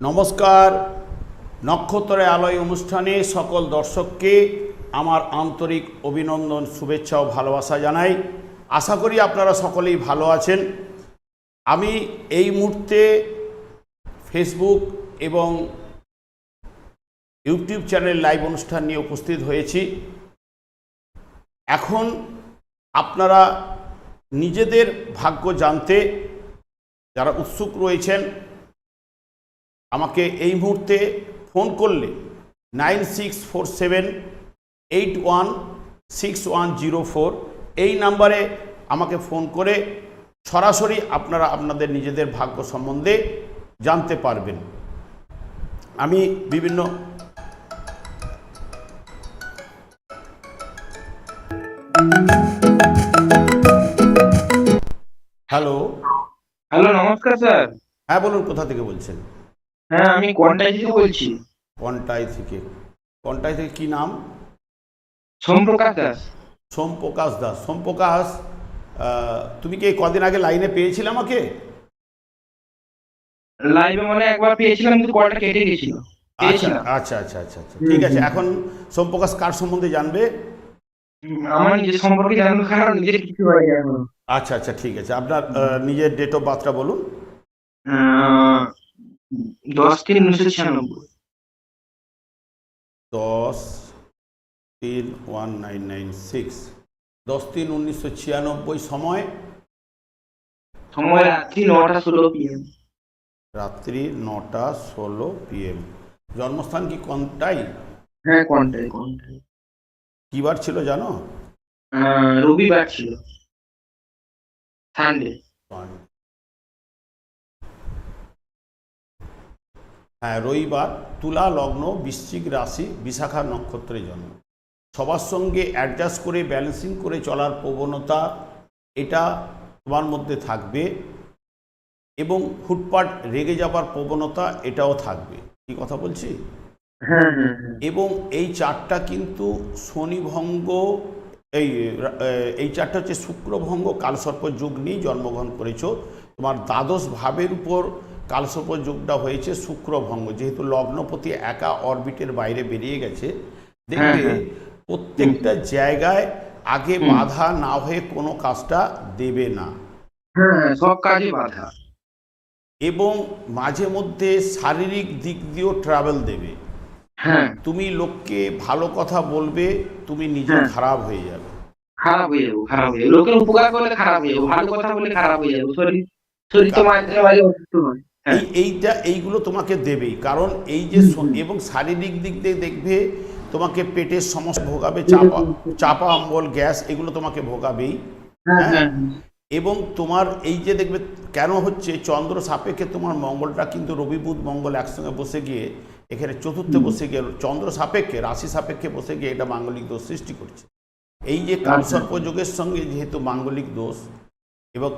নমস্কার। নক্ষত্রে আলোয় অনুষ্ঠানে সকল দর্শককে আমার আন্তরিক অভিনন্দন, শুভেচ্ছা ও ভালোবাসা জানাই। আশা করি আপনারা সকলেই ভালো আছেন। আমি এই মুহূর্তে ফেসবুক এবং ইউটিউব চ্যানেল লাইভ অনুষ্ঠান নিয়ে উপস্থিত হয়েছি। এখন আপনারা নিজেদের ভাগ্য জানতে যারা উৎসুক রয়েছেন আমাকে এই মুহূর্তে ফোন করলে nine six four seven eight one six one zero four. এই নাম্বারে আমাকে ফোন করে সরাসরি আপনারা আপনাদের নিজেদের ভাগ্য সম্বন্ধে জানতে পারবেন। আমি বিভিন্ন হ্যালো হ্যালো নমস্কার স্যার। হ্যাঁ বলুন কোথা থেকে বলছেন? হ্যাঁ আমি কোয়ান্টাই থেকে বলছি। কন্টাই থেকে কন্টাই থেকে কি নাম? সোমপ্রকাশ দাস। সোমপ্রকাশ দাস। সোমপ্রকাশ তুমি কি কদিন আগে লাইনে পেয়েছিলে আমাকে? লাইভে মানে একবার পেয়েছিলাম কিন্তু কলটা কেটে গেছিল। আচ্ছা আচ্ছা আচ্ছা আচ্ছা আচ্ছা। ঠিক আছে এখন সোমপ্রকাশ কার সম্বন্ধে জানবে? আমার নিজের সম্পর্কে জানব কারণ নিজের কিছু হয় আচ্ছা আচ্ছা ঠিক আছে। আপনার নিজের ডেট অফ বার্থটা বলুন। দশ তিন উনিশশো ছিয়ানব্বই। দশ তিন ওয়ান নাইন নাইন সিক্স দশ তিন উনিশশো ছিয়ানব্বই সময়? সময় রাত্রি নটা ষোলো পিএম রাত্রি নটা ষোলো পিএম জন্মস্থান কি কন্টাই? হ্যাঁ কোয়ান্টাই কোয়ান্টাই কী বার ছিল জানো? রবিবার ছিল। সানডে হ্যাঁ রবিবার তুলা লগ্ন বৃশ্চিক রাশি বিশাখা নক্ষত্রে জন্ম। সবার সঙ্গে অ্যাডজাস্ট করে ব্যালেন্সিং করে চলার প্রবণতা এটা তোমার মধ্যে থাকবে এবং হুটপাট রেগে যাবার প্রবণতা এটাও থাকবে। কি কথা বলছি? হ্যাঁ হ্যাঁ হ্যাঁ। এবং এই চারটা কিন্তু শনিভঙ্গ এই এই চারটা হচ্ছে শুক্রভঙ্গ কালসর্প যুগ নিয়ে জন্মগ্রহণ করেছ। তোমার দ্বাদশ ভাবের উপর কালসর্প যুগটা হয়েছে শুক্রভঙ্গ। যেহেতু লগ্নপতি একা অরবিটের বাইরে বেরিয়ে গেছে দেখবে হ্যাঁ, প্রত্যেকটা জায়গায় আগে বাধা না হয়ে কোনো কাজটা দেবে না। হ্যাঁ সব কাজে বাধা। এবং মাঝে মধ্যে শারীরিক দিক দিয়েও ট্রাভেল দেবে। হ্যাঁ। তুমি লোককে ভালো কথা বলবে তুমি নিজে হ্যাঁ। খারাপ হয়ে যাবে। খারাপ হয়ে যাব খারাপ হয়ে যাব। লোকের উপকার করলে খারাপ হয়ে যাব ভালো কথা বলে খারাপ হয়ে যাব। শরীর শরীর তো মাঝে মাঝে অসুস্থ হয় হ্যাঁ। এই এইটা এইগুলো তোমাকে দেবেই। কারণ এই যে এবং শারীরিক দিক দিয়ে দেখবে তোমাকে পেটের সমস্যা ভোগাবে চাপা চাপা অম্বল গ্যাস এগুলো তোমাকে ভোগাবেই। হ্যাঁ হ্যাঁ? এবং তোমার এই যে দেখবে কেন হচ্ছে চন্দ্র সাপেক্ষে তোমার মঙ্গলটা কিন্তু রবি বুধ মঙ্গল একসঙ্গে বসে গিয়ে এখানে চতুর্থে বসে গিয়ে চন্দ্র সাপেক্ষে রাশি সাপেক্ষে বসে গিয়ে এটা মাঙ্গলিক দোষ সৃষ্টি করছে। এই যে কালসর্প যোগের সঙ্গে যেহেতু মাঙ্গলিক দোষ এবং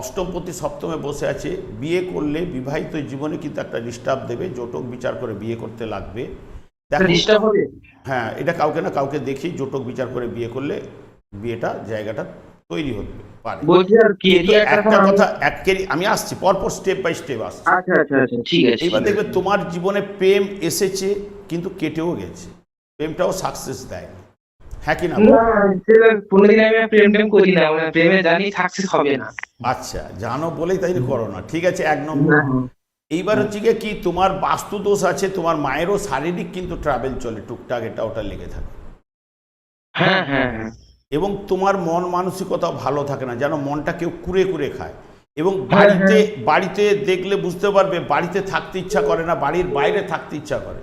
অষ্টমপতি সপ্তমে বসে আছে বিয়ে করলে বিবাহিত জীবনে কিন্তু একটা ডিস্টার্ব দেবে জটক বিচার করে বিয়ে করতে লাগবে। হ্যাঁ এটা কাউকে না কাউকে দেখি জটক বিচার করে বিয়ে করলে বিয়েটা জায়গাটা তৈরি হতে পারে। একটা কথা এক কেরি আমি আসছি পরপর স্টেপ বাই স্টেপ আসছি। আচ্ছা আচ্ছা আচ্ছা ঠিক দেখবে তোমার জীবনে প্রেম এসেছে কিন্তু কেটেও গেছে। প্রেমটাও সাকসেস দেয় হ্যাঁ কি না? না কোনোদিন আমি প্রেম টেম করি না মানে প্রেমে জানি সাকসেস হবে না। আচ্ছা জানো বলেই তাই করো না ঠিক আছে এক নম্বর। এইবার হচ্ছে গিয়ে কি তোমার বাস্তু দোষ আছে তোমার মায়েরও শারীরিক কিন্তু ট্রাভেল চলে টুকটাক এটা ওটা লেগে থাকে। হ্যাঁ হ্যাঁ হ্যাঁ। এবং তোমার মন মানসিকতা ভালো থাকে না যেন মনটা কেউ কুড়ে কুড়ে খায়। এবং বাড়িতে বাড়িতে দেখলে বুঝতে পারবে বাড়িতে থাকতে ইচ্ছা করে না বাড়ির বাইরে থাকতে ইচ্ছা করে।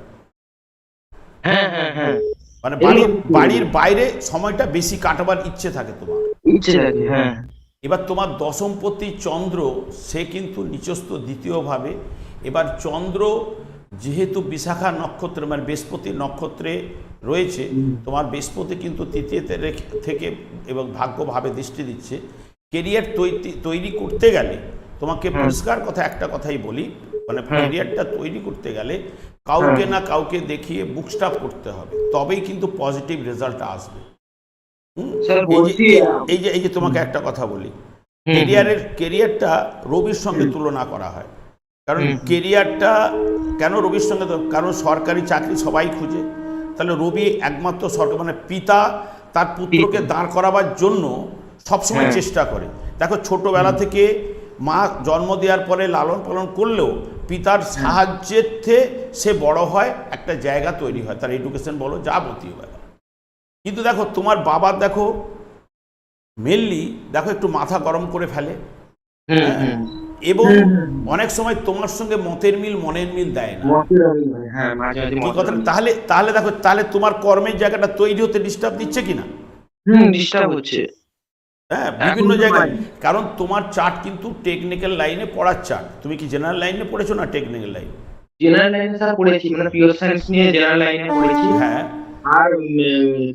হ্যাঁ হ্যাঁ হ্যাঁ। মানে বাড়ির বাড়ির বাইরে সময়টা বেশি কাটাবার ইচ্ছে থাকে তোমার। ইচ্ছে থাকে হ্যাঁ। এবার তোমার দশমপতি চন্দ্র সে কিন্তু নিচস্থ দ্বিতীয়ভাবে। এবার চন্দ্র যেহেতু বিশাখা নক্ষত্র মানে বৃহস্পতি নক্ষত্রে রয়েছে তোমার বৃহস্পতি কিন্তু তৃতীয়তে থেকে এবং ভাগ্যভাবে দৃষ্টি দিচ্ছে। কেরিয়ার তৈরি তৈরি করতে গেলে তোমাকে পরিষ্কার কথা একটা কথাই বলি মানে কেরিয়ারটা তৈরি করতে গেলে কাউকে না কাউকে দেখিয়ে বুকস্টাপ করতে হবে তবেই কিন্তু পজিটিভ রেজাল্ট আসবে। এই যে- এই- যে তোমাকে একটা কথা বলি। কেরিয়ারের কেরিয়ারটা রবির সঙ্গে তুলনা করা হয়। কারণ কেরিয়ারটা কেন রবির সঙ্গে তো কারণ সরকারি চাকরি সবাই খুঁজে। তাহলে রবি একমাত্র সরকার মানে পিতা তার পুত্রকে দাঁড় করাবার জন্য সবসময় হ্যাঁ। চেষ্টা করে। দেখো ছোটবেলা থেকে মা জন্ম দেওয়ার পরে লালন পালন করলেও পিতার সাহায্যের সে বড় হয় একটা জায়গা তৈরি হয় তার এডুকেশন বলো যাবতীয় ব্যাপার। কিন্তু দেখো তোমার বাবার দেখো মেনলি দেখো একটু মাথা গরম করে ফেলে। হুম এবং। অনেক সময় তোমার সঙ্গে মতের মিল মনের মিল দেয় না। হ্যাঁ কথা তাহলে তাহলে দেখো তাহলে তোমার কর্মের জায়গাটা তৈরি হতে ডিস্টার্ব দিচ্ছে কিনা? ডিস্টার্ব হচ্ছে। হ্যাঁ বিভিন্ন জায়গায়। কারণ তোমার চার্ট কিন্তু টেকনিক্যাল লাইনে পড়ার চার্ট। তুমি কি জেনারেল লাইনে পড়েছো না টেকনিক্যাল লাইন জেনারেল লাইনে স্যার পড়েছি মানে পিওর সায়েন্স নিয়ে জেনারেল লাইনে পড়েছি। হ্যাঁ। আর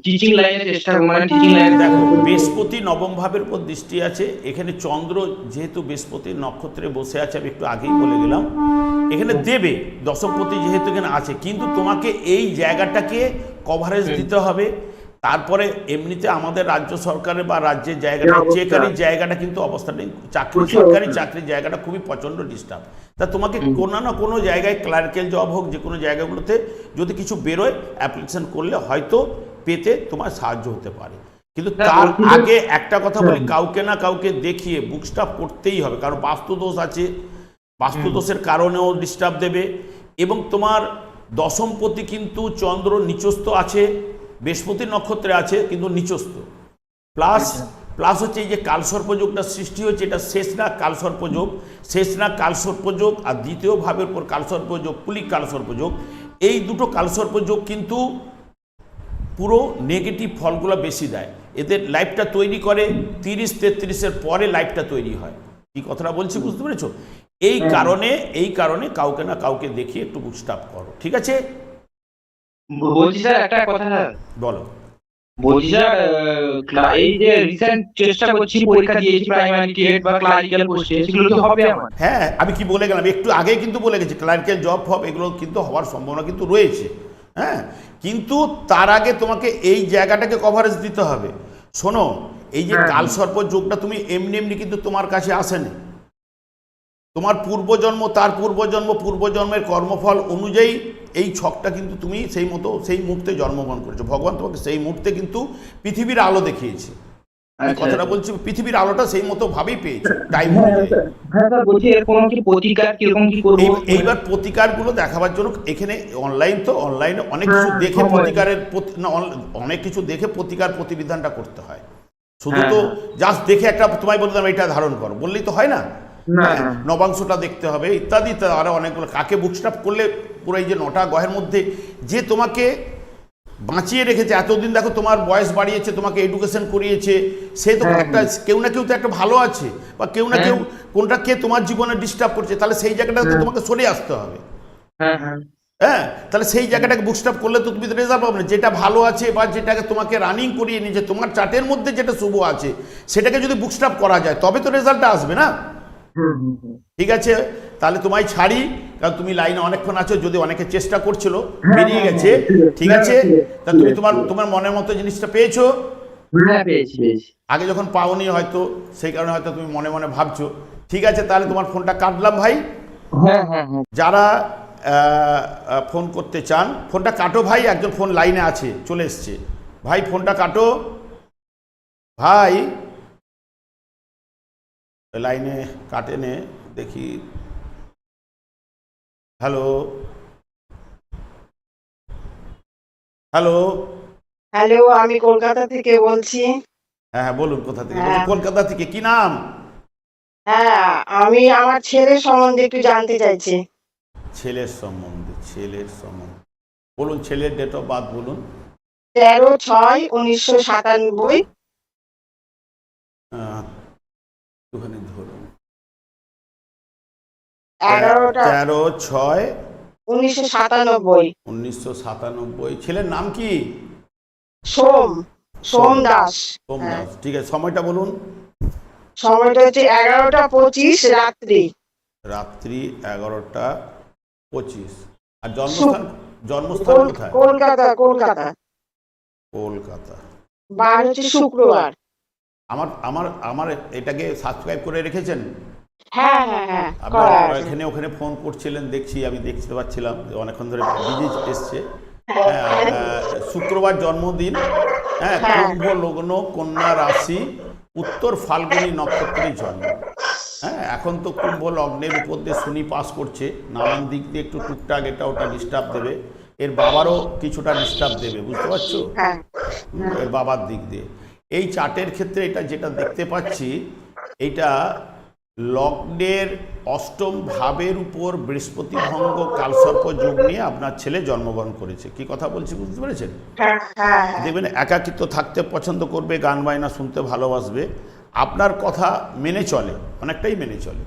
টিচিং লাইনে চেষ্টা মানে টিচিং লাইনে দেখো বৃহস্পতি নবম ভাবের উপর দৃষ্টি আছে। এখানে চন্দ্র যেহেতু বৃহস্পতির নক্ষত্রে বসে আছে আমি একটু আগেই বলে গেলাম এখানে দেবে দশমপতি যেহেতু এখানে আছে কিন্তু তোমাকে এই জায়গাটাকে কভারেজ দিতে হবে। তারপরে এমনিতে আমাদের রাজ্য সরকারের বা রাজ্যের জায়গাটা। চেকারির জায়গাটা কিন্তু অবস্থা নেই। চাকরি সরকারি চাকরির জায়গাটা খুবই প্রচণ্ড ডিস্টার্ব তা তোমাকে কোনো না কোনো জায়গায় ক্লার্কেল জব হোক যে কোনো জায়গাগুলোতে যদি কিছু বেরোয় অ্যাপ্লিকেশন করলে হয়তো পেতে তোমার সাহায্য হতে পারে। কিন্তু তার আগে একটা কথা বলি কাউকে না কাউকে দেখিয়ে বুকস্টাপ করতেই হবে কারণ বাস্তুদোষ আছে। বাস্তুদোষের কারণেও ডিস্টার্ব দেবে। এবং তোমার দশমপতি কিন্তু চন্দ্র নিচস্থ আছে। বৃহস্পতি নক্ষত্রে আছে কিন্তু নিচস্থ। প্লাস প্লাস হচ্ছে এই যে কালসর্পযোগটা সৃষ্টি হয়েছে এটা শেষ না কালসর্পযোগ শেষ না কালসর্পযোগ আর দ্বিতীয় ভাবের পর কালসর্পযোগ পুলিক কালসর্পযোগ এই দুটো কালসর্পযোগ কিন্তু পুরো নেগেটিভ ফলগুলো বেশি দেয়। এদের লাইফটা তৈরি করে তিরিশ তেত্রিশের পরে লাইফটা তৈরি হয়। কি কথাটা বলছি বুঝতে পেরেছ? এই কারণে এই কারণে কাউকে না কাউকে দেখিয়ে একটু বুস্টাপ করো ঠিক আছে? বলছি স্যার একটা কথা স্যার। বলো। বলছি স্যার এই যে রিসেন্ট চেষ্টা করছি পরীক্ষা দিয়েছি প্রাইমারি টেট বা ক্লারিক্যাল পোস্টে সেগুলো কি হবে আমার। হ্যাঁ আমি কি বলে গেলাম? একটু আগে কিন্তু বলে গেছি ক্লারিক্যাল জব ফব এগুলো কিন্তু হওয়ার সম্ভাবনা কিন্তু রয়েছে। হ্যাঁ কিন্তু তার আগে তোমাকে এই জায়গাটাকে কভারেজ দিতে হবে। শোনো এই যে হ্যাঁ। কালসর্প যোগটা তুমি এমনি এমনি কিন্তু তোমার কাছে আসেনি। তোমার পূর্বজন্ম তার পূর্বজন্ম পূর্বজন্মের কর্মফল অনুযায়ী এই ছকটা কিন্তু তুমি সেই মতো সেই মুহূর্তে জন্মগ্রহণ করেছ। ভগবান তোমাকে সেই মুহূর্তে কিন্তু পৃথিবীর আলো দেখিয়েছে। আচ্ছা। কথাটা বলছি পৃথিবীর আলোটা সেই মতো ভাবেই পেয়েছ টাইম হ্যাঁ হ্যাঁ এই- এইবার প্রতিকারগুলো দেখাবার জন্য এখানে অনলাইন তো অনলাইনে অনেক কিছু হ্যাঁ, দেখে প্রতিকারের অনেক কিছু দেখে প্রতিকার প্রতিবিধানটা করতে হয়। শুধু হ্যাঁ, তো হ্যাঁ। জাস্ট দেখে একটা তোমায় বললাম এটা ধারণ করো। বললেই তো হয় না? হ্যাঁ। নবাংশটা দেখতে হবে ইত্যাদি ইত্যাদি আরও অনেকগুলো। কাকে বুকস্টাপ করলে পুরো এই যে নটা গহের মধ্যে যে তোমাকে বাঁচিয়ে রেখেছে এতদিন দেখো তোমার বয়স বাড়িয়েছে তোমাকে এডুকেশন করিয়েছে সে তো হ্যাঁ, একটা কেউ না কেউ তো একটা ভালো আছে বা কেউ না হ্যাঁ। কেউ কোনটা কে তোমার জীবনে ডিস্টার্ব করছে তাহলে সেই জায়গাটাতে হ্যাঁ। তোমাকে সরে আসতে হবে হ্যাঁ হ্যাঁ হ্যাঁ তাহলে সেই জায়গাটাকে বুকস্টাপ করলে তো তুমি রেজাল্ট পাবে না যেটা ভালো আছে বা যেটাকে তোমাকে রানিং করিয়ে নিয়েছে তোমার চার্টের মধ্যে যেটা শুভ আছে সেটাকে যদি বুকস্টাপ করা যায় তবে তো রেজাল্টটা আসবে না। ঠিক আছে তাহলে তোমায় ছাড়ি কারণ তুমি লাইনে অনেকক্ষণ আছো যদি অনেকে চেষ্টা করছিল হ্যাঁ, বেরিয়ে হ্যাঁ, গেছে ঠিক আছে, তা তুমি তোমার তোমার মনের মতো জিনিসটা পেয়েছ? হ্যাঁ আগে যখন পাওনি হয়তো সেই কারণে হয়তো তুমি মনে মনে ভাবছ। ঠিক আছে তাহলে তোমার ফোনটা কাটলাম ভাই। হ্যাঁ হ্যাঁ হ্যাঁ। যারা ফোন করতে চান ফোনটা কাটো ভাই একজন ফোন লাইনে আছে চলে এসছে। ভাই ফোনটা কাটো। ভাই লাইনে কাটে নে দেখি। হ্যালো হ্যালো হ্যালো আমি কলকাতা থেকে বলছি। হ্যাঁ হ্যাঁ বলুন কোথা থেকে? হ্যাঁ। বলছি কলকাতা থেকে কি নাম? হ্যাঁ আমি আমার ছেলের সম্বন্ধে একটু জানতে চাইছি। ছেলের সম্বন্ধে ছেলের সম্বন্ধে। বলুন ছেলের ডেট অফ বার্থ বলুন। তেরো ছয় উনিশশো সাতানব্বই। একটুখানি এগারোটা তেরো ছয়। উনিশশো সাতানব্বই। উনিশশো সাতানব্বই। ছেলের নাম কি? সোম। সোম দাস। সোম হ্যাঁ। দাস। ঠিক আছে সময়টা বলুন। সময়টা হচ্ছে এগারোটা পঁচিশ রাত্রি। রাত্রি এগারোটা পঁচিশ। আর জন্মস্থান জন্মস্থান কোথায়? কলকাতা কলকাতা। কলকাতা। বার হচ্ছে শুক্রবার। আমার আমার আমার এটাকে সাবস্ক্রাইব করে রেখেছেন? হ্যাঁ হ্যাঁ হ্যাঁ এখানে ওখানে ফোন করছিলেন দেখছি আমি দেখতে পাচ্ছিলাম অনেকক্ষণ ধরে বিজি এসছে। হ্যাঁ, শুক্রবার জন্মদিন। হ্যাঁ কুম্ভ লগ্ন কন্যা রাশি উত্তর ফাল্গুনী নক্ষত্রের জন্ম। হ্যাঁ এখন তো কুম্ভ লগ্নের উপর দিয়ে শনি পাস করছে। নানান দিক দিয়ে একটু টুকটাক এটা ওটা ডিস্টার্ব দেবে। এর বাবারও কিছুটা ডিস্টার্ব দেবে বুঝতে পারছ? এর বাবার দিক দিয়ে। এই চার্টের ক্ষেত্রে এটা যেটা দেখতে পাচ্ছি এটা লগ্নের অষ্টম ভাবের উপর বৃহস্পতি ভঙ্গ কালসর্প যোগ নিয়ে আপনার ছেলে জন্মগ্রহণ করেছে। কি কথা বলছি বুঝতে পেরেছেন? হ্যাঁ হ্যাঁ। দেখবেন একাকিত্ব থাকতে পছন্দ করবে গান বায়না শুনতে ভালোবাসবে। আপনার কথা মেনে চলে অনেকটাই মেনে চলে?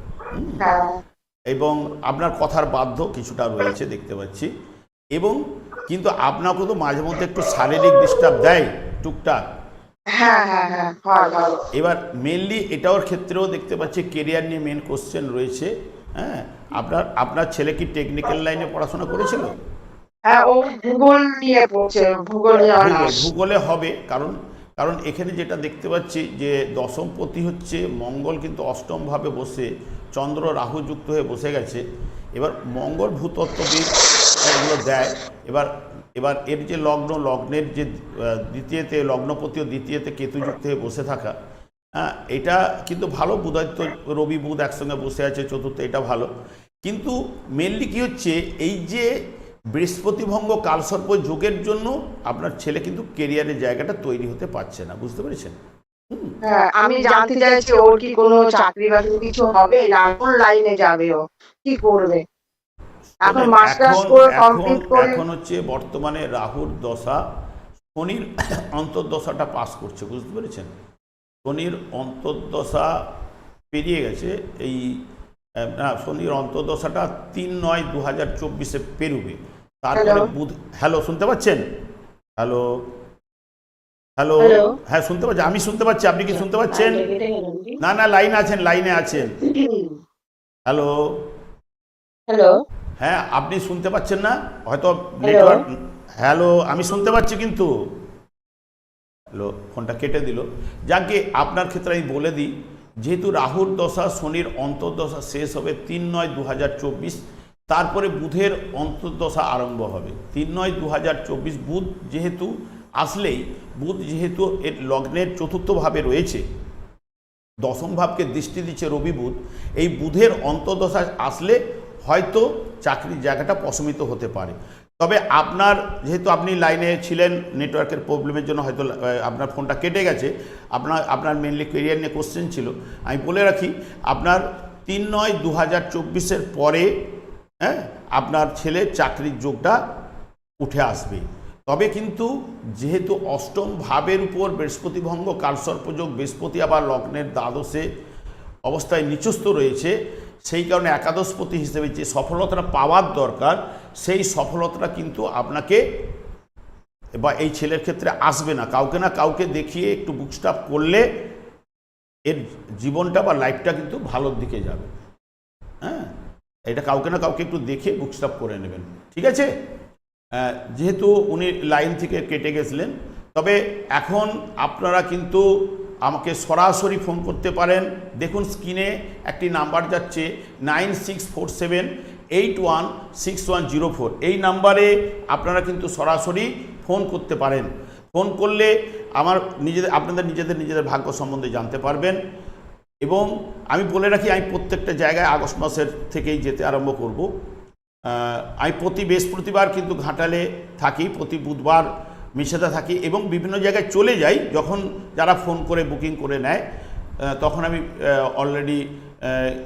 হ্যাঁ। এবং আপনার কথার বাধ্য কিছুটা রয়েছে দেখতে পাচ্ছি। এবং কিন্তু আপনাকে তো মাঝে মধ্যে একটু শারীরিক ডিস্টার্ব দেয় টুকটাক। হ্যাঁ হ্যাঁ হ্যাঁ এবার মেনলি এটাওর ক্ষেত্রেও দেখতে পাচ্ছি কেরিয়ার নিয়ে মেন কোশ্চেন রয়েছে হ্যাঁ? আপনার আপনার ছেলে কি টেকনিক্যাল লাইনে পড়াশোনা করেছিল? ভূগোলে হবে কারণ কারণ এখানে যেটা দেখতে পাচ্ছি যে দশমপতি হচ্ছে মঙ্গল কিন্তু অষ্টমভাবে বসে চন্দ্র রাহু যুক্ত হয়ে বসে গেছে। এবার মঙ্গল ভূতত্ত্ববিদ এগুলো দেয়। এবার এবার এর যে লগ্ন, লগ্নের যে দ্বিতীয়তে, লগ্নপতি ও দ্বিতীয়তে কেতুযুক্ত হয়ে বসে থাকা হ্যাঁ এটা কিন্তু ভালো বুধায়িত্ব রবি বুধ একসঙ্গে বসে আছে, চতুর্থ এটা ভালো। কিন্তু মেনলি কি হচ্ছে, এই যে বৃহস্পতিভঙ্গ কালসর্প যোগের জন্য আপনার ছেলে কিন্তু কেরিয়ারের জায়গাটা তৈরি হতে পারছে না, বুঝতে পেরেছেন? হ্যাঁ আমি জানতে চাইছি ওর কি কোনো চাকরি বাকরি কিছু হবে? না, কোন লাইনে যাবে ও? কি করবে? এখন মাস্টার্স করে কমপ্লিট করে এখন হচ্ছে বর্তমানে রাহুর দশা শনির অন্তর্দশাটা পাস করছে বুঝতে পেরেছেন? শনির অন্তর্দশা পেরিয়ে গেছে এই না শনির অন্তর্দশাটা তিন নয় দু হাজার চব্বিশে পেরুবে। তারপরে বুধ হ্যালো শুনতে পাচ্ছেন? হ্যালো। হ্যালো। হ্যাঁ শুনতে পাচ্ছি আমি শুনতে পাচ্ছি আপনি কি শুনতে পাচ্ছেন? না না লাইনে আছেন লাইনে আছেন। হ্যালো। হ্যালো। হ্যাঁ আপনি শুনতে পাচ্ছেন না? হয়তো নেটওয়ার্ক হ্যালো আমি শুনতে পাচ্ছি কিন্তু। হ্যালো ফোনটা কেটে দিল। যাকে আপনার ক্ষেত্রে আমি বলে দিই যেহেতু রাহুর দশা শনির অন্তর্দশা শেষ হবে তিন নয় দু হাজার চব্বিশ তারপরে বুধের অন্তর্দশা আরম্ভ হবে। তিন নয় দু হাজার চব্বিশ বুধ যেহেতু আসলেই বুধ যেহেতু এর লগ্নের চতুর্থভাবে রয়েছে দশম ভাবকে দৃষ্টি দিচ্ছে রবি বুধ এই বুধের অন্তর্দশা আসলে হয়তো চাকরির জায়গাটা প্রশমিত হতে পারে। তবে আপনার, যেহেতু আপনি লাইনে ছিলেন, নেটওয়ার্কের প্রবলেমের জন্য হয়তো আপনার ফোনটা কেটে গেছে, আপনার আপনার মেনলি কেরিয়ার নিয়ে কোশ্চেন ছিল। আমি বলে রাখি, আপনার তিন নয় দু হাজার চব্বিশের পরে হ্যাঁ আপনার ছেলে চাকরির যোগটা উঠে আসবে। তবে কিন্তু যেহেতু অষ্টম ভাবের উপর বৃহস্পতি ভঙ্গ কালসর্পযোগ, বৃহস্পতি আবার লগ্নের দ্বাদশে অবস্থায় নিচস্থ রয়েছে সেই কারণে একাদশপতি হিসেবে যে সফলতাটা পাওয়ার দরকার, সেই সফলতাটা কিন্তু আপনাকে বা এই ছেলের ক্ষেত্রে আসবে না। কাউকে না কাউকে দেখিয়ে একটু বুকস্টাপ করলে এর জীবনটা বা লাইফটা কিন্তু ভালোর দিকে যাবে। হ্যাঁ? এটা কাউকে না কাউকে একটু দেখে বুকস্টাপ করে নেবেন। ঠিক আছে? যেহেতু উনি লাইন থেকে কেটে গেছিলেন, তবে এখন আপনারা কিন্তু আমাকে সরাসরি ফোন করতে পারেন। দেখুন স্ক্রিনে একটি নাম্বার যাচ্ছে nine six four seven eight one six one zero four. এই নাম্বারে আপনারা কিন্তু সরাসরি ফোন করতে পারেন। ফোন করলে আমার নিজেদের, আপনাদের নিজেদের নিজেদের ভাগ্য সম্বন্ধে জানতে পারবেন। এবং আমি বলে রাখি, আমি প্রত্যেকটা জায়গায় আগস্ট মাসের থেকেই যেতে আরম্ভ করব। আমি প্রতি বৃহস্পতিবার কিন্তু ঘাটালে থাকি, প্রতি বুধবার মিশেদা থাকি এবং বিভিন্ন জায়গায় চলে যাই, যখন যারা ফোন করে, বুকিং করে নেয় তখন আমি অলরেডি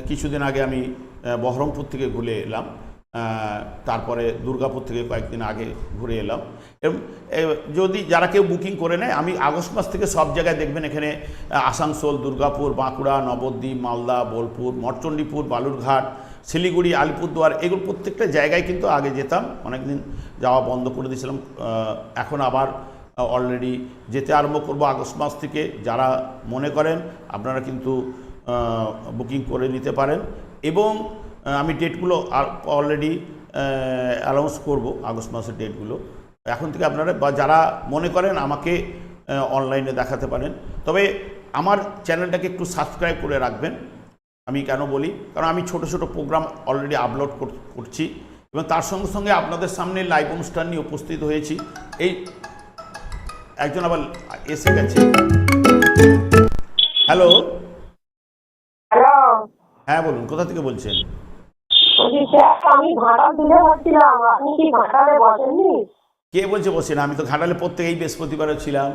কিছুদিন আগে আমি বহরমপুর থেকে ঘুরে এলাম তারপরে দুর্গাপুর থেকে কয়েকদিন আগে ঘুরে এলাম। এবং যদি যারা কেউ বুকিং করে নেয়, আমি আগস্ট মাস থেকে সব জায়গায় দেখবেন এখানে আসানসোল, দুর্গাপুর, বাঁকুড়া, নবদ্বীপ, মালদা, বোলপুর, মঠচণ্ডীপুর, বালুরঘাট শিলিগুড়ি, আলিপুরদুয়ার এগুলো প্রত্যেকটা জায়গায় কিন্তু আগে যেতাম। অনেকদিন যাওয়া বন্ধ করে দিয়েছিলাম। এখন আবার অলরেডি যেতে আরম্ভ করব আগস্ট মাস থেকে। যারা মনে করেন, আপনারা কিন্তু বুকিং করে নিতে পারেন। এবং আমি ডেটগুলো অলরেডি অ্যানাউন্স করব আগস্ট মাসের ডেটগুলো এখন থেকে আপনারা, বা যারা মনে করেন আমাকে অনলাইনে দেখাতে পারেন। তবে আমার চ্যানেলটাকে একটু সাবস্ক্রাইব করে রাখবেন। আমি কেন বলি? কারণ আমি ছোট ছোট প্রোগ্রাম অলরেডি আপলোড করছি এবং তার সঙ্গে সঙ্গে আপনাদের সামনে লাইভ অনুষ্ঠান নিয়ে উপস্থিত হয়েছি। এই একজন আবার এসে গেছে। হ্যালো হ্যালো হ্যাঁ বলুন কোথা থেকে বলছেন? আমি ঘাটাল দিলে ভাবছিলাম আপনি কি ঘাটালে বসেননি? কে বলছে বসেন? আমি তো ঘাটালে প্রত্যেক এই বৃহস্পতিবারও ছিলাম।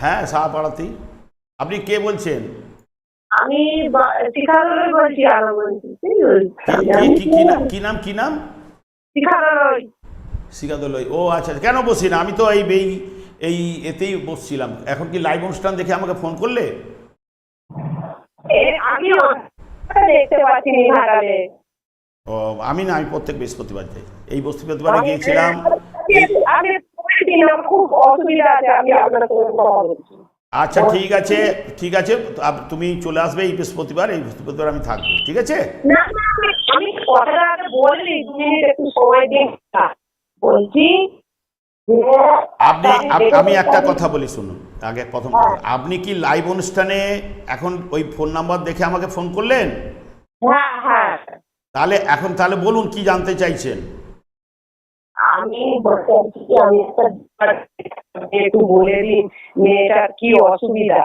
হ্যাঁ সাহাপাড়াতেই। আপনি কে বলছেন? আমি বলছি বলছি কি- কি- কি নাম কি নাম ও আচ্ছা আচ্ছা। কেন বসি না? আমি তো এই এই এই এতেই বসছিলাম। এখন কি লাইভ অনুষ্ঠান দেখে আমাকে ফোন করলে? আমি দেখতে পাচ্ছি ও আমি না আমি প্রত্যেক বৃহস্পতিবার যাই। এই বৃহস্পতিবারে গিয়েছিলাম। খুব অসুবিধা আছে আমি আপনার আচ্ছা ঠিক আছে ঠিক আছে তুমি চলে আসবে এই বৃহস্পতিবার এই বৃহস্পতিবার আমি থাকব ঠিক আছে? আমি- বলছি আপনি আমি একটা কথা বলি শুনুন আগে প্রথম কথা। আপনি কি লাইভ অনুষ্ঠানে এখন ওই ফোন নাম্বার দেখে আমাকে ফোন করলেন? হ্যাঁ হ্যাঁ। তাহলে এখন তাহলে বলুন কি জানতে চাইছেন? আমি একটা বলে দিন মেয়েটার কি অসুবিধা?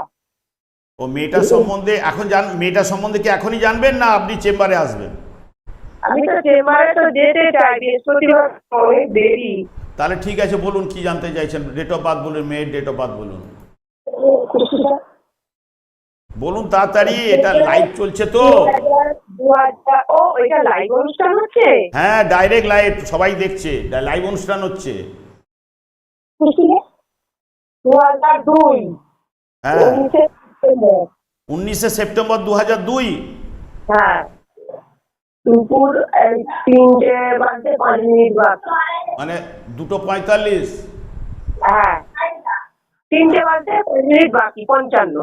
ও মেয়েটার সম্বন্ধে এখন জান মেয়েটার সম্বন্ধে কি এখনই জানবেন না আপনি চেম্বারে আসবেন? আমি তো চেম্বারে তো যেতে চাই বৃহস্পতিবার অনেক দেরি তাহলে ঠিক আছে বলুন কি জানতে চাইছেন? ডেট অফ বার্থ বলুন মেয়ের ডেট অফ বার্থ বলুন। বলুন তাড়াতাড়ি এটা লাইভ চলছে তো। ও এটা লাইভ অনুষ্ঠান হচ্ছে? হ্যাঁ ডাইরেক্ট লাইভ সবাই দেখছে লাইভ অনুষ্ঠান হচ্ছে। হ্যাঁ। উনিশে সেপ্টেম্বর। দু হাজার দুই। হ্যাঁ। দুপুর তিনটে বাজতে পাঁচ মিনিট মানে দুটো পঁয়তাল্লিশ। হ্যাঁ। তিনটে বাজতে পাঁচ মিনিট বাকি পঞ্চান্ন।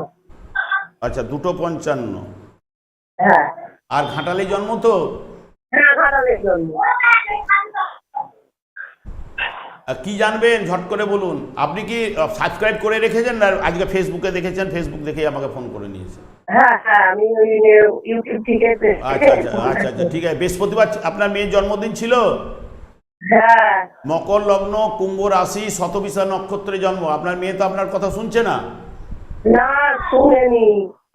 আচ্ছা দুটো পঞ্চান্ন। হ্যাঁ। আর ঘাটালে জন্ম তো? হ্যাঁ ঘাটালের জন্য আর কি জানবেন? ঝট করে বলুন। আপনি কি সাবস্ক্রাইব করে রেখেছেন না? আজকে ফেসবুকে দেখেছেন? ফেসবুক দেখেই আমাকে ফোন করে নিয়েছে। হ্যাঁ হ্যাঁ আচ্ছা আচ্ছা আচ্ছা আচ্ছা ঠিক আছে। বৃহস্পতিবার আপনার মেয়ের জন্মদিন ছিল? হ্যাঁ। মকর লগ্ন কুম্ভ রাশি শতবিশা নক্ষত্রে জন্ম। আপনার মেয়ে তো আপনার কথা শুনছে না? না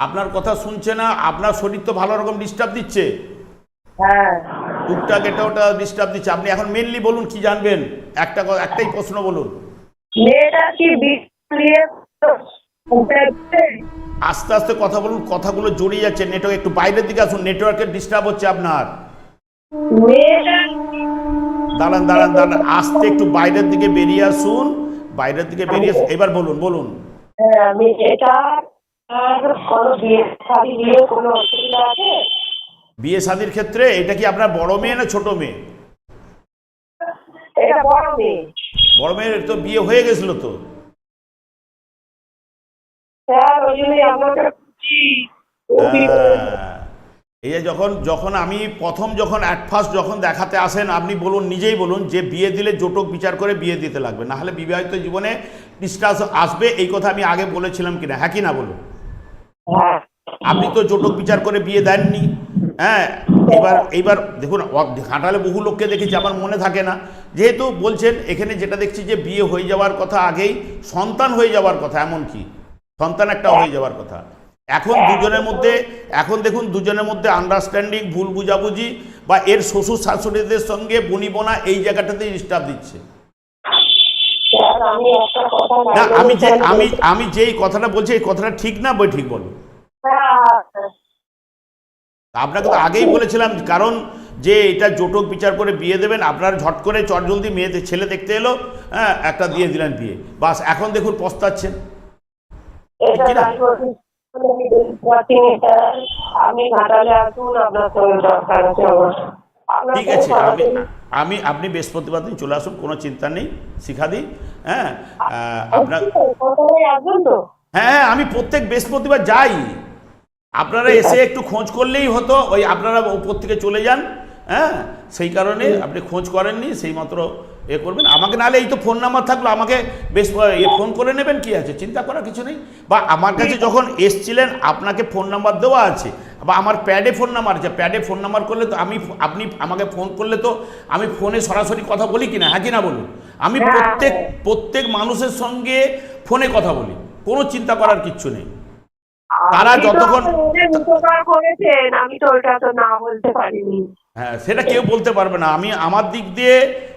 আপনার কথা শুনছে না? আপনার শরীর তো ভালো রকম ডিস্টার্ব দিচ্ছে? হ্যাঁ। টুকটাক এটা ওটা ডিস্টার্ব দিচ্ছে। আপনি এখন মেনলি বলুন কি জানবেন? একটা একটাই প্রশ্ন বলুন। মেয়েটা কি? আস্তে আস্তে কথা বলুন কথাগুলো জড়িয়ে যাচ্ছে। নেটওয়ার্ক একটু বাইরের দিকে আসুন নেটওয়ার্কের ডিস্টার্ব হচ্ছে আপনার। দাঁড়ান দাঁড়ান দাঁড়ান। আস্তে একটু বাইরের দিকে বেরিয়ে আসুন। বাইরের দিকে বেরিয়ে আসুন। এবার বলুন বলুন। হ্যাঁ, মেয়েটা কোনো বিয়ে শাড়ি নিয়ে কোনো অসুবিধা আছে? বিয়ে শাদির ক্ষেত্রে এটা কি আপনার বড় মেয়ে না ছোট মেয়ে? এটা বড় মেয়ে। বড় মেয়ের তো বিয়ে হয়ে গেছিল তো। হ্যাঁ। এই যে যখন যখন আমি প্রথম যখন অ্যাট ফার্স্ট যখন দেখাতে আসেন আপনি বলুন নিজেই বলুন যে বিয়ে দিলে জোটক বিচার করে বিয়ে দিতে লাগবে। না হলে বিবাহিত জীবনে ডিস্টার্স আসবে এই কথা আমি আগে বলেছিলাম কিনা। হ্যাঁ কি না বলুন? হ্যাঁ। আপনি তো জোটক বিচার করে বিয়ে দেননি। হ্যাঁ এবার এইবার দেখুন ঘাটালে বহু লোককে দেখেছি আমার মনে থাকে না। যেহেতু বলছেন এখানে যেটা দেখছি যে বিয়ে হয়ে যাওয়ার কথা আগেই সন্তান হয়ে যাওয়ার কথা এমন কি? সন্তান একটা হয়ে যাওয়ার কথা। এখন দুজনের মধ্যে এখন দেখুন দুজনের মধ্যে আন্ডারস্ট্যান্ডিং ভুল বুঝাবুঝি বা এর শ্বশুর শাশুড়িদের সঙ্গে বনিবনা এই জায়গাটাতে ডিস্টার্ব দিচ্ছে। না আমি যে আমি আমি যেই কথাটা বলছি এই কথাটা ঠিক না বই ঠিক বলুন হ্যাঁ, আপনাকে তো আগেই বলেছিলাম কারণ যে এটা জোটক বিচার করে বিয়ে দেবেন আপনার ঝট করে চটজলদি মেয়েতে ছেলে দেখতে এলো হ্যাঁ একটা দিয়ে দিলেন বিয়ে। বাস এখন দেখুন পস্তাচ্ছেন। ঠিক আছে ঠিক আছে আমি আমি আপনি বৃহস্পতিবার দিন চলে আসুন কোনো চিন্তা নেই শিখা দিই হ্যাঁ আপনার হ্যাঁ হ্যাঁ আমি প্রত্যেক বৃহস্পতিবার যাই। আপনারা এসে একটু খোঁজ করলেই হতো ওই আপনারা উপর থেকে চলে যান হ্যাঁ? সেই কারণে আপনি খোঁজ করেননি সেই মাত্র এ করবেন। আমাকে নাহলে এই তো ফোন নাম্বার থাকল আমাকে বেশ এ ফোন করে নেবেন কি আছে? চিন্তা করার কিছু নেই। বা আমার কাছে যখন এসছিলেন আপনাকে ফোন নাম্বার দেওয়া আছে বা আমার প্যাডে ফোন নাম্বার আছে প্যাডে ফোন নাম্বার করলে তো আমি আপনি আমাকে ফোন করলে তো আমি ফোনে সরাসরি কথা বলি কিনা? হ্যাঁ কি না বলুন? আমি হ্যাঁ। প্রত্যেক প্রত্যেক মানুষের সঙ্গে ফোনে কথা বলি কোনো চিন্তা করার কিচ্ছু নেই। তারা যতক্ষণ- উপকার করেছেন আমি তো ওটা তো না বলতে পারিনি। হ্যাঁ সেটা কেউ বলতে পারবে না। আমি আমার দিক দিয়ে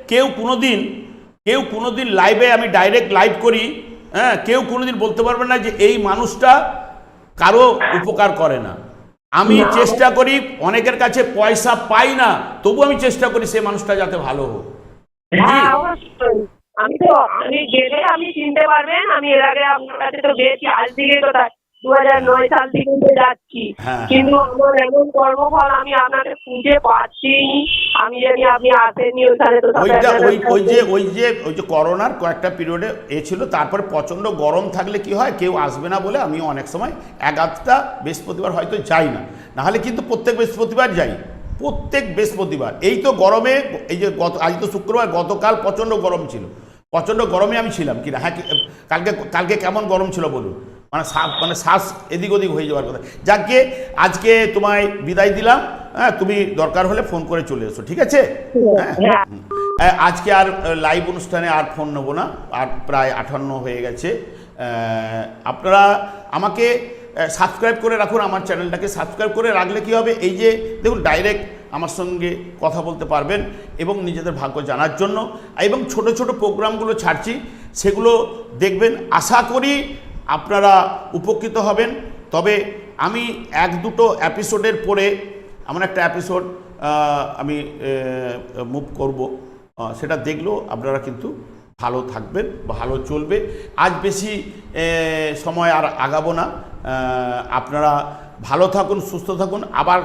কেউ কোনোদিন কেউ কোনোদিন লাইভে আমি ডাইরেক্ট লাইভ করি হ্যাঁ কেউ কোনোদিন বলতে পারবে না যে এই মানুষটা কারও উপকার করে না। আমি চেষ্টা করি অনেকের কাছে পয়সা পাই না তবু আমি চেষ্টা করি সে মানুষটা যাতে ভালো হোক। হ্যাঁ আমি তো আমি গেলে আপনি চিনতে পারবেন আমি এর আগে আপনার কাছে তো গেছি আজ থেকে তো দু হাজার নয় সাল থেকে যাচ্ছি। হ্যাঁ। কিন্তু আমার এমন কর্মফল আমি আপনাকে খুঁজে পাচ্ছি আমি জানি আপনি আসেননি ওখানে তো ওই ওই যে ওই যে ওই যে করোনার কয়েকটা পিরিয়ডে এ ছিল তারপরে প্রচণ্ড গরম থাকলে কি হয় কেউ আসবে না বলে আমি অনেক সময় এক আধটা বৃহস্পতিবার হয়তো যাই না। নাহলে কিন্তু প্রত্যেক বৃহস্পতিবার যাই। প্রত্যেক বৃহস্পতিবার। এই তো গরমে এই যে গত আজ তো শুক্রবার গতকাল প্রচণ্ড গরম ছিল। প্রচণ্ড গরমে আমি ছিলাম কিনা? হ্যাঁ কালকে কালকে কেমন গরম ছিল বলুন? মানে শ্বাস মানে শ্বাস এদিক ওদিক হয়ে যাওয়ার কথা। যাকে আজকে তোমায় বিদায় দিলাম হ্যাঁ তুমি দরকার হলে ফোন করে চলে এসো ঠিক আছে? হ্যাঁ? হ্যাঁ। আজকে আর লাইভ অনুষ্ঠানে আর ফোন নেব না আর প্রায় আঠান্ন হয়ে গেছে। আপনারা আমাকে সাবস্ক্রাইব করে রাখুন আমার চ্যানেলটাকে সাবস্ক্রাইব করে রাখলে কি হবে? এই যে দেখুন ডাইরেক্ট আমার সঙ্গে কথা বলতে পারবেন এবং নিজেদের ভাগ্য জানার জন্য। এবং ছোট ছোট প্রোগ্রামগুলো ছাড়ছি সেগুলো দেখবেন। আশা করি আপনারা উপকৃত হবেন। তবে আমি এক দুটো এপিসোডের পরে আমার একটা এপিসোড আমি মুভ করব। সেটা দেখলেও আপনারা কিন্তু ভালো থাকবেন ভালো চলবে। আজ বেশি সময় আর আগাবো না। আপনারা ভালো থাকুন, সুস্থ থাকুন। আবার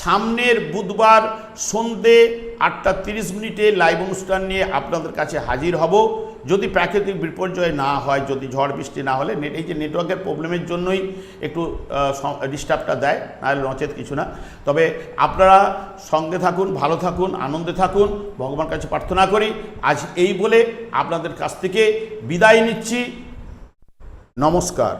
সামনের বুধবার সন্ধে আটটা তিরিশ মিনিটে লাইভ অনুষ্ঠান নিয়ে আপনাদের কাছে হাজির হব। যদি প্রাকৃতিক বিপর্যয় না হয়, যদি ঝড় বৃষ্টি না হলে নেট এই যে নেটওয়ার্কের প্রবলেমের জন্যই একটু ডিস্টার্বটা দেয়, নাহলে নচেত কিছু না। তবে আপনারা সঙ্গে থাকুন, ভালো থাকুন, আনন্দে থাকুন ভগবান কাছে প্রার্থনা করি। আজ এই বলে আপনাদের কাছ থেকে বিদায় নিচ্ছি। নমস্কার।